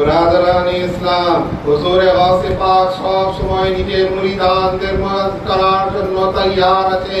ব্রাদারানি ইসলাম হুজুরে গাসে পাক সব সময় নিজের মুরিদানদের মাদ করার জন্য তৈয়ার আছে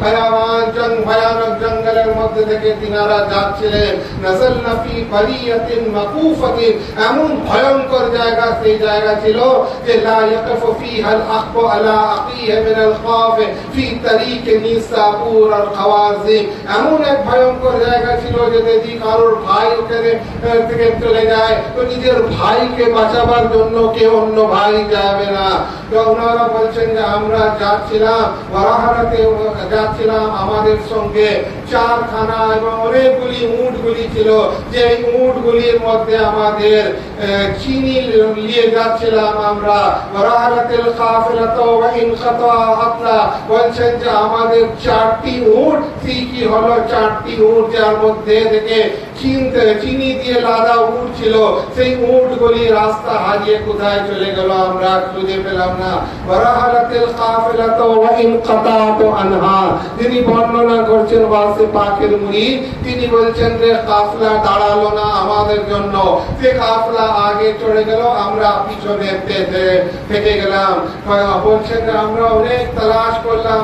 ভয়ানক জঙ্গলের মধ্যে থেকে এমন মিন এক ভয়ঙ্কর জায়গা ছিল যে যদি কারোর ভাই ওখানে চলে যায়, তো নিজের ভাইকে বাঁচাবার জন্য কেউ অন্য ভাই যাবে না। তো ওনারা বলছেন যে আমরা যাচ্ছিলাম। আমাদের সঙ্গে। চারখানা এবং অনেকগুলি উঁটগুলি ছিল। যে উঁটগুলির মধ্যে আমাদের চিনি নিয়ে যাচ্ছিলাম আমরা। রাহারাতের ইন হাতলা বলছেন যে আমাদের চারটি উঁট কি হলো চারটি উঁট যার মধ্যে থেকে চিনি দিয়ে লাদা উট ছিল সেই রাস্তা হারিয়ে কোথায় চলে গেল আমরা খুঁজে পেলাম না। তিনি বর্ণনা করছেন পাকের মুরিদ তিনি বলছেন যে কাফলা, দাঁড়াল না আমাদের জন্য। সে কাফলা আগে চলে গেল, আমরা পিছনে থেকে গেলাম। বলছেন, আমরা অনেক তালাশ করলাম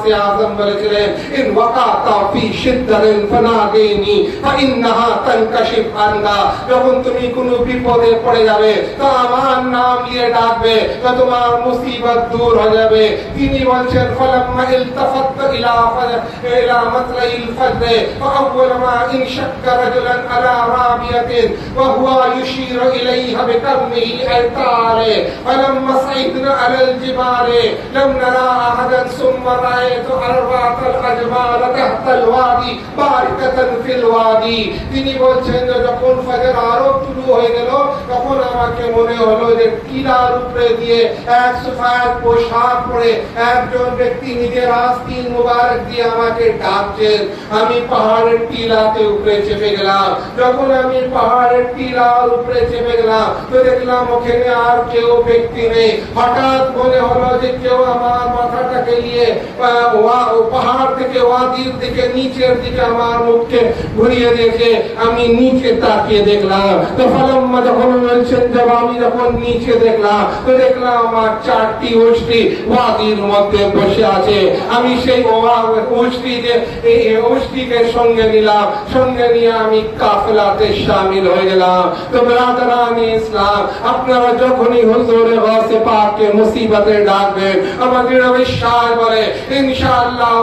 ওয়াসে আজম বলেছিলেন ইন ওয়াকাতা ফি শিদ্দাতিন ফানাদিনি ফাইন্নাহা তানকাশিফ আনকা যখন তুমি কোনো বিপদে পড়ে যাবে তো আমার নাম নিয়ে ডাকবে তো তোমার মুসিবত দূর হয়ে যাবে তিনি বলছেন ফালাম্মা ইলতাফাত ইলা ফাজ- ইলা মাতলাইল ফজর فأول ما انشق رجلا على رابية وهو يشير إليها بكرمه أي تعالى فلما صعدنا على الجبال لم نرى أحدا ثم رأيت أربعة الأجمال تحت الوادي باركة في الوادي তিনি বলছেন যে যখন ফজর আরো শুরু হয়ে গেল। তখন আমাকে মনে হলো যে টিলার উপরে দিয়ে এক সুফায়াত পোশাক পরে একজন ব্যক্তি নিজের আস্তিন মুবারক দিয়ে আমাকে ডাকছেন। আমি পাহাড়ের টিলাতে উপরে চেপে গেলাম। যখন আমি পাহাড়ের টিলার উপরে চেপে গেলাম, তো দেখলাম ওখানে আর কেউ ব্যক্তি নেই। হঠাৎ মনে হলো যে কেউ আমার মাথাটাকে নিয়ে পাহাড় থেকে ওয়াদির দিকে, নিচের দিকে আমার মুখকে ঘুরিয়ে দেখে আমি নিচে তাকিয়ে দেখলাম। তো ফলম্মা যখন বলছেন যে আমি যখন নিচে দেখলাম দেখলাম আমার চারটি উষ্টি ওয়াদির মধ্যে বসে আছে। আমি সেই উষ্টি যে এই উষ্টিকে সঙ্গে নিলাম, সঙ্গে নিয়ে আমি কাফেলাতে শামিল হয়ে গেলাম। তো ব্রাদারানি ইসলাম, আপনারা যখনই হুজুরে গাসে পাককে মুসিবতে ডাকবেন আমাদের বিশ্বাস বলে, ইনশাআল্লাহ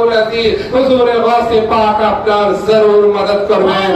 হুজুরে গাসে পাক আপনার জরুর মদদ করবেন।